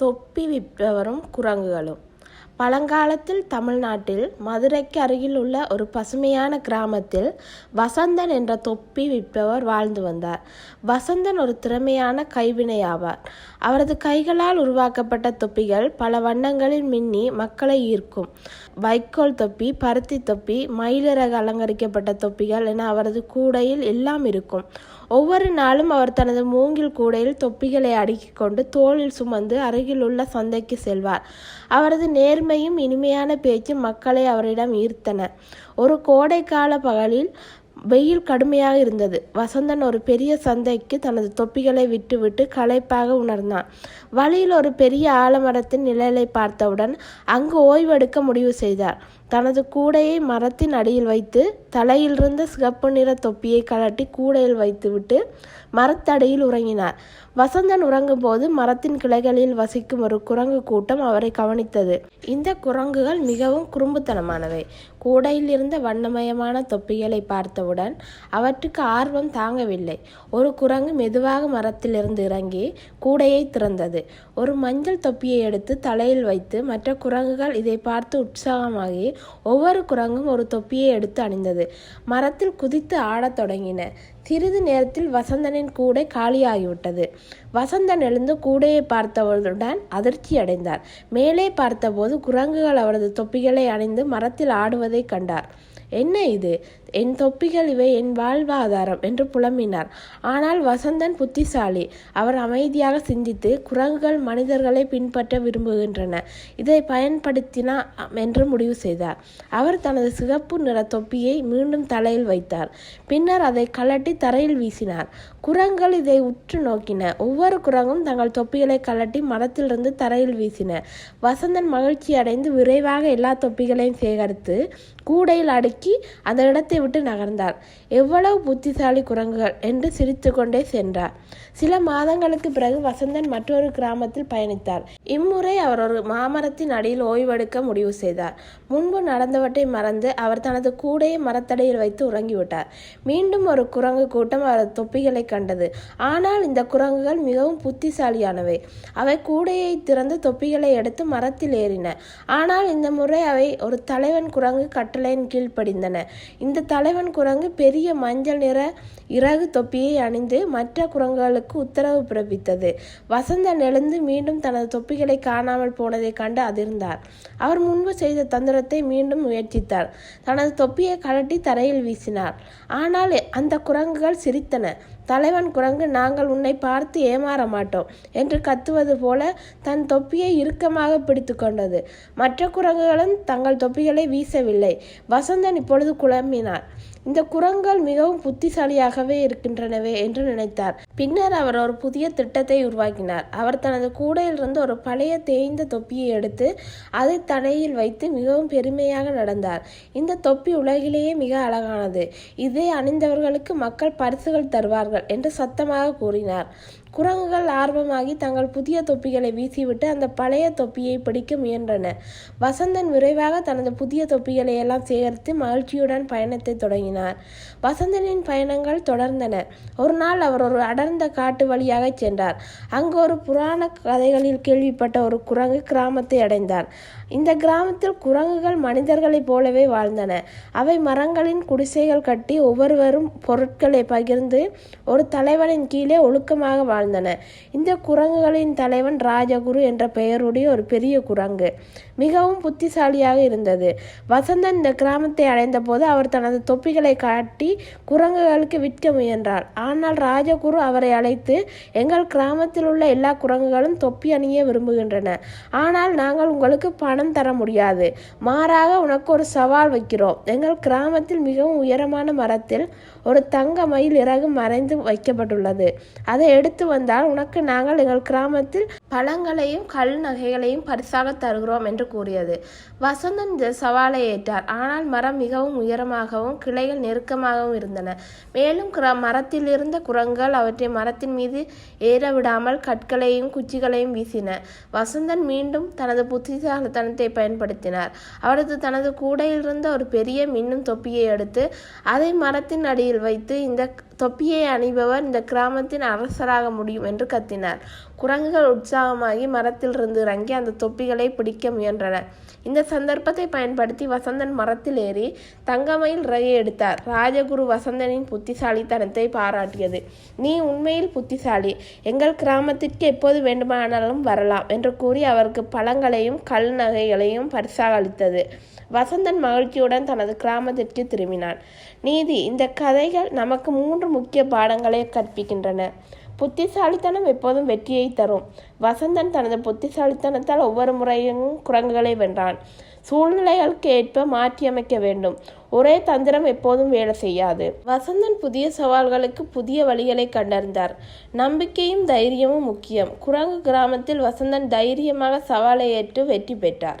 தொப்பி விற்பவரும் குரங்குகளும். பழங்காலத்தில் தமிழ்நாட்டில் மதுரைக்கு அருகில் உள்ள ஒரு பசுமையான கிராமத்தில் வசந்தன் என்ற தொப்பி விற்பவர் வாழ்ந்து வந்தார். வசந்தன் ஒரு திறமையான கைவினை ஆவார். அவரது கைகளால் உருவாக்கப்பட்ட தொப்பிகள் பல வண்ணங்களில் மின்னி மக்களை ஈர்க்கும். வைக்கோல் தொப்பி பருத்தி தொப்பி மயிலிறகு அலங்கரிக்கப்பட்ட தொப்பிகள் என அவரது கூடையில் எல்லாம் இருக்கும். ஒவ்வொரு நாளும் அவர் தனது மூங்கில் கூடையில் தொப்பிகளை அடுக்கிக் கொண்டு தோளில் சுமந்து அருகில் உள்ள சந்தைக்கு செல்வார். அவரது நேர்மையும் இனிமையான பேச்சும் மக்களை அவரிடம் ஈர்த்தன. ஒரு கோடைக்கால பகலில் வெயில் கடுமையாக இருந்தது. வசந்தன் ஒரு பெரிய சந்தைக்கு தனது தொப்பிகளை விட்டுவிட்டு களைப்பாக உணர்ந்தான். வழியில் ஒரு பெரிய ஆலமரத்தின் நிழலை பார்த்தவுடன் அங்கு ஓய்வெடுக்க முடிவு செய்தார். தனது கூடையை மரத்தின் அடியில் வைத்து தலையிலிருந்த சிகப்பு நிற தொப்பியை கழட்டி கூடையில் வைத்துவிட்டு மரத்தடியில் உறங்கினார். வசந்தன் உறங்கும் போது மரத்தின் கிளைகளில் வசிக்கும் ஒரு குரங்கு கூட்டம் அவரை கவனித்தது. இந்த குரங்குகள் மிகவும் குறும்புத்தனமானவை. கூடையில் இருந்த வண்ணமயமான தொப்பிகளை பார்த்தவுடன் அவற்றுக்கு ஆர்வம் தாங்கவில்லை. ஒரு குரங்கு மெதுவாக மரத்திலிருந்து இறங்கி கூடையை திறந்தது. ஒரு மஞ்சள் தொப்பியை எடுத்து தலையில் வைத்து மற்ற குரங்குகள் இதை பார்த்து உற்சாகமாகி ஒவ்வொரு குரங்கும் ஒரு தொப்பியை எடுத்து அணிந்தது. மரத்தில் குதித்து ஆடத் தொடங்கின. சிறிது நேரத்தில் வசந்தனின் கூடை காலியாகிவிட்டது. வசந்தன் எழுந்து கூடையை பார்த்தவர்களுடன் அதிர்ச்சி அடைந்தார். மேலே பார்த்தபோது குரங்குகள் அவரது தொப்பிகளை அணிந்து மரத்தில் ஆடுவதை கண்டார். என்ன இது? என் தொப்பிகள் இவை என் வாழ்வாதாரம் என்று புலம்பினார். ஆனால் வசந்தன் புத்திசாலி. அவர் அமைதியாக சிந்தித்து குரங்குகள் மனிதர்களை பின்பற்ற விரும்புகின்றன. இதை பயன்படுத்தினா என்று முடிவு செய்தார். அவர் தனது சிகப்பு நிற தொப்பியை மீண்டும் தலையில் வைத்தார். பின்னர் அதை கழட்டி தரையில் வீசினார். குரங்குகள் இதை உற்று நோக்கின. ஒவ்வொரு குரங்கும் தங்கள் தொப்பிகளை கழட்டி மரத்திலிருந்து தரையில் வீசின. வசந்தன் மகிழ்ச்சி அடைந்து விரைவாக எல்லா தொப்பிகளையும் சேகரித்து கூடையில் அடுக்கி அந்த இடத்தை விட்டு நகர்ந்தார். எவ்வளவு புத்திசாலி குரங்குகள்! என்று சிரித்துக்கொண்டே சென்றார். சில மாதங்களுக்கு பிறகு வசந்தன் மற்றொரு கிராமத்தில் பயணித்தார். இம்முறை அவர் ஒரு மாமரத்தின் அடியில் ஓய்வெடுக்க முடிவு செய்தார். முன்பு நடந்தவற்றை மறந்து அவர் தனது கூடையை மரத்தடியில் வைத்து உறங்கிவிட்டார். மீண்டும் ஒரு குரங்கு கூட்டம் அவரது தொப்பிகளை கண்டது. ஆனால் இந்த குரங்குகள் மிகவும் புத்திசாலியானவை. அவை கூடையை திறந்து தொப்பிகளை எடுத்து மரத்தில் ஏறின. ஆனால் இந்த முறை அவை ஒரு தலைவன் குரங்கு கட்டளையின் கீழ் படிந்தன. இந்த தலைவன் குரங்கு பெரிய மஞ்சள் நிற இறகு தொப்பியை அணிந்து மற்ற குரங்குகளுக்கு உத்தரவு பிறப்பித்தது. வசந்தன் எழுந்து மீண்டும் தனது தொப்பிகளை காணாமல் போனதை கண்டு அதிர்ந்தார். அவர் முன்பு செய்த தந்திரத்தை மீண்டும் முயற்சித்தார். தனது தொப்பியை கழட்டி தரையில் வீசினார். ஆனால் அந்த குரங்குகள் சிரித்தன. தலைவன் குரங்கு நாங்கள் உன்னை பார்த்து ஏமாற மாட்டோம் என்று கத்துவது போல தன் தொப்பியை இறுக்கமாக பிடித்து கொண்டது. மற்ற குரங்குகளும் தங்கள் தொப்பிகளை வீசவில்லை. வசந்தன் இப்பொழுது குழம்பினார். இந்த குரங்குகள் மிகவும் புத்திசாலியாகவே இருக்கின்றனவே என்று நினைத்தார். பின்னர் அவர் ஒரு புதிய திட்டத்தை உருவாக்கினார். அவர் தனது கூடையிலிருந்து ஒரு பழைய தேய்ந்த தொப்பியை எடுத்து அதை தடையில் வைத்து மிகவும் பெருமையாக நடந்தார். இந்த தொப்பி உலகிலேயே மிக அழகானது. இதை அணிந்தவர்களுக்கு மக்கள் பரிசுகள் தருவார்கள். என்று சத்தமாக கூறினார். குரங்குகள் ஆர்வமாகி தங்கள் புதிய தொப்பிகளை வீசிவிட்டு அந்த பழைய தொப்பியை பிடிக்க முயன்றன. வசந்தன் விரைவாக தனது புதிய தொப்பிகளை எல்லாம் சேகரித்து மகிழ்ச்சியுடன் பயணத்தை தொடங்கினார். வசந்தனின் பயணங்கள் தொடர்ந்தன. ஒரு நாள் அவர் ஒரு அடர்ந்த காட்டு வழியாக சென்றார். அங்கு ஒரு புராண கதைகளில் கேள்விப்பட்ட ஒரு குரங்கு கிராமத்தை அடைந்தார். இந்த கிராமத்தில் குரங்குகள் மனிதர்களைப் போலவே வாழ்ந்தன. அவை மரங்களின் குடிசைகள் கட்டி ஒவ்வொருவரும் பொருட்களை பகிர்ந்து ஒரு தலைவனின் கீழே ஒழுக்கமாக வாழ்ந்தன. இந்த குரங்குகளின் தலைவன் ராஜகுரு என்ற பெயருடைய ஒரு பெரிய குரங்கு. மிகவும் புத்திசாலியாக இருந்தது. வசந்தன் இந்த கிராமத்தை அடைந்தபோது அவர் தனது தொப்பிகளை காட்டி குரங்குகளுக்கு விற்க முயன்றார். ஆனால் ராஜகுரு அவரை அழைத்து எங்கள் கிராமத்தில் உள்ள எல்லா குரங்குகளும் தொப்பி அணிய விரும்புகின்றன. ஆனால் நாங்கள் உங்களுக்கு பணம் தர முடியாது. மாறாக உனக்கு ஒரு சவால் வைக்கிறோம். எங்கள் கிராமத்தில் மிகவும் உயரமான மரத்தில் ஒரு தங்க மயில் இறகு மறைந்து வைக்கப்பட்டுள்ளது. அதை எடுத்து வந்தால் உனக்கு நாங்கள் எங்கள் கிராமத்தில் பழங்களையும் கல் நகைகளையும் பரிசாக தருகிறோம் என்று கூறியது. வசந்தன் இந்த சவாலை ஏற்றார். ஆனால் மரம் மிகவும் உயரமாகவும் கிளைகள் நெருக்கமாகவும் இருந்தன. மேலும் கிர மரத்தில் இருந்த அவற்றை மரத்தின் மீது ஏற விடாமல் கற்களையும் குச்சிகளையும் வீசின. வசந்தன் மீண்டும் தனது புத்திசாலித்தனத்தை பயன்படுத்தினார். அவரது தனது கூடையில் இருந்த ஒரு பெரிய மின்னும் தொப்பியை எடுத்து அதை மரத்தின் அடியில் வைத்து இந்த தொப்பியை அணிபவர் இந்த கிராமத்தின் அரசராக முடியும் என்று கத்தினார். குரங்குகள் உற்சாகமாகி மரத்திலிருந்து இறங்கி அந்த தொப்பிகளை பிடிக்க முயன்றன. இந்த சந்தர்ப்பத்தை பயன்படுத்தி வசந்தன் மரத்தில் ஏறி தங்கமயில் ரயை எடுத்தார். ராஜகுரு வசந்தனின் புத்திசாலித்தனத்தை பாராட்டியது. நீ உண்மையில் புத்திசாலி. எங்கள் கிராமத்திற்கு எப்போது வேண்டுமானாலும் வரலாம் என்று கூறி அவருக்கு பழங்களையும் கல் நகைகளையும் பரிசாக அளித்தது வசந்தன் மகிழ்ச்சியுடன் தனது கிராமத்திற்கு திரும்பினான். நீதி இந்த கதைகள் நமக்கு மூன்று முக்கிய பாடங்களை கற்பிக்கின்றன. புத்திசாலித்தனம் எப்போதும் வெற்றியை தரும். வசந்தன் தனது புத்திசாலித்தனத்தால் ஒவ்வொரு முறையும் குரங்குகளை வென்றான். சூழ்நிலைகளுக்கு ஏற்ப மாற்றியமைக்க வேண்டும். ஒரே தந்திரம் எப்போதும் வேலை செய்யாது. வசந்தன் புதிய சவால்களுக்கு புதிய வழிகளை கண்டறிந்தார். நம்பிக்கையும் தைரியமும் முக்கியம். குரங்கு கிராமத்தில் வசந்தன் தைரியமாக சவாலை ஏற்று வெற்றி பெற்றார்.